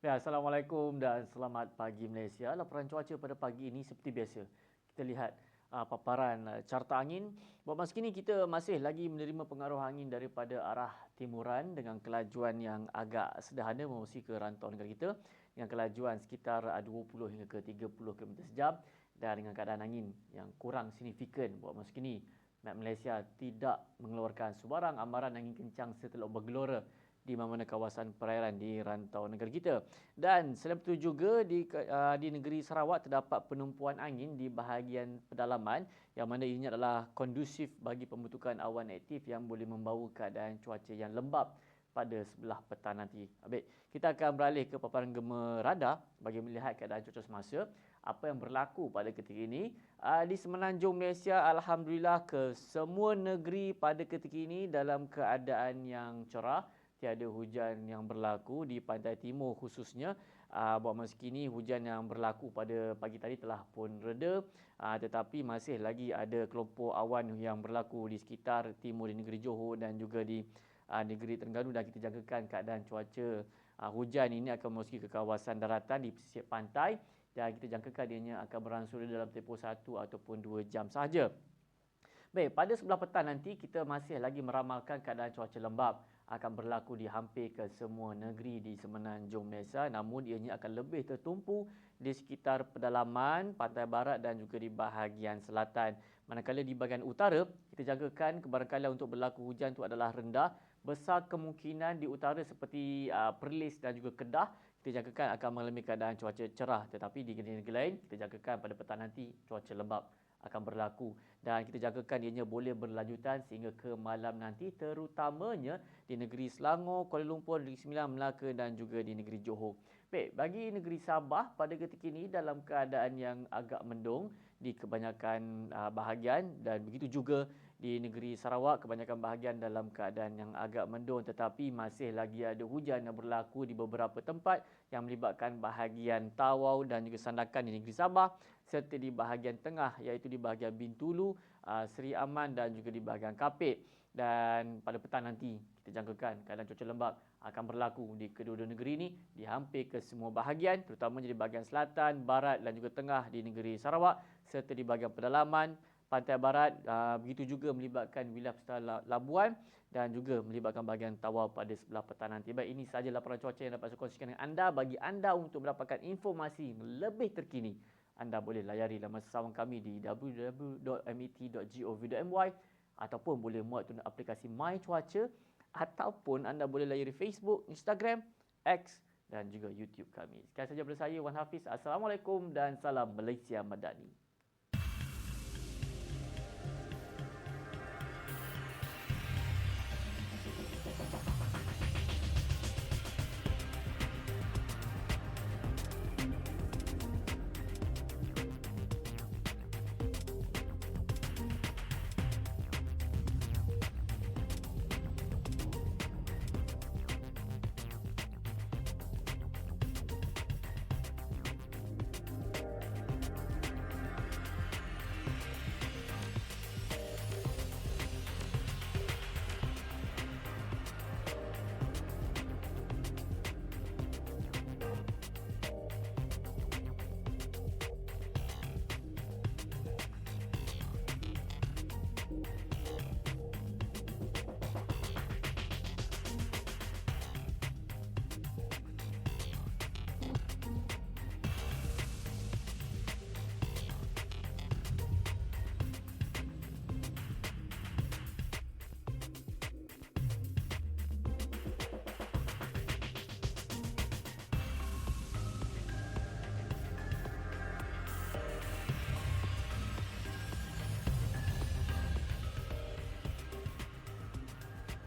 Ya, Assalamualaikum dan selamat pagi Malaysia. Laporan cuaca pada pagi ini seperti biasa. Kita lihat uh, paparan uh, carta angin. Buat masa kini kita masih lagi menerima pengaruh angin daripada arah timuran dengan kelajuan yang agak sederhana mengusi ke rantau negara kita dengan kelajuan sekitar uh, 20 hingga ke 30 km sejam dan dengan keadaan angin yang kurang signifikan buat masa kini. Malaysia tidak mengeluarkan sebarang amaran angin kencang setelah bergelora di mana-mana kawasan perairan di rantau negara kita. Dan selain itu juga di uh, di negeri Sarawak terdapat penumpuan angin di bahagian pedalaman yang mana ini adalah kondusif bagi pembentukan awan aktif yang boleh membawa keadaan cuaca yang lembap pada sebelah petang nanti. Baik, kita akan beralih ke paparan gema radar bagi melihat keadaan cuaca semasa. Apa yang berlaku pada ketika ini uh, di semenanjung Malaysia alhamdulillah ke semua negeri pada ketika ini dalam keadaan yang cerah tiada hujan yang berlaku di pantai timur khususnya. Uh, buat masa kini hujan yang berlaku pada pagi tadi telah pun reda. Uh, tetapi masih lagi ada kelompok awan yang berlaku di sekitar timur di negeri Johor dan juga di uh, negeri Terengganu. Dan kita jangkakan keadaan cuaca uh, hujan ini akan memasuki ke kawasan daratan di pesisir pantai. Dan kita jangkakan ianya akan beransur dalam tempoh satu ataupun dua jam sahaja. Baik, pada sebelah petang nanti kita masih lagi meramalkan keadaan cuaca lembap akan berlaku di hampir ke semua negeri di semenanjung Malaysia namun ianya akan lebih tertumpu di sekitar pedalaman, pantai barat dan juga di bahagian selatan. Manakala di bahagian utara, kita jangkakan kebarangkalian untuk berlaku hujan itu adalah rendah. Besar kemungkinan di utara seperti uh, Perlis dan juga Kedah, kita jangkakan akan mengalami keadaan cuaca cerah. Tetapi di negeri-negeri lain, kita jangkakan pada petang nanti cuaca lembap akan berlaku dan kita jangkakan ianya boleh berlanjutan sehingga ke malam nanti terutamanya di negeri Selangor, Kuala Lumpur, Negeri Sembilan, Melaka dan juga di negeri Johor. Baik, bagi negeri Sabah pada ketika ini dalam keadaan yang agak mendung di kebanyakan uh, bahagian dan begitu juga di negeri Sarawak kebanyakan bahagian dalam keadaan yang agak mendung tetapi masih lagi ada hujan yang berlaku di beberapa tempat yang melibatkan bahagian Tawau dan juga Sandakan di negeri Sabah serta di bahagian tengah iaitu di bahagian Bintulu, uh, Seri Aman dan juga di bahagian Kapit dan pada petang nanti kita jangkakan keadaan cuaca lembap akan berlaku di kedua-dua negeri ini di hampir ke semua bahagian terutamanya di bahagian selatan, barat dan juga tengah di negeri Sarawak serta di bahagian pedalaman pantai barat uh, begitu juga melibatkan wilayah pesisir Labuan dan juga melibatkan bahagian Tawau pada sebelah petang nanti. Baik ini sahaja laporan cuaca yang dapat saya kongsikan dengan anda bagi anda untuk mendapatkan informasi lebih terkini. Anda boleh layari laman sesawang kami di www.met.gov.my ataupun boleh muat tuna aplikasi My Cuaca ataupun anda boleh layari Facebook, Instagram, X dan juga YouTube kami. Sekian sahaja daripada saya Wan Hafiz. Assalamualaikum dan salam Malaysia Madani.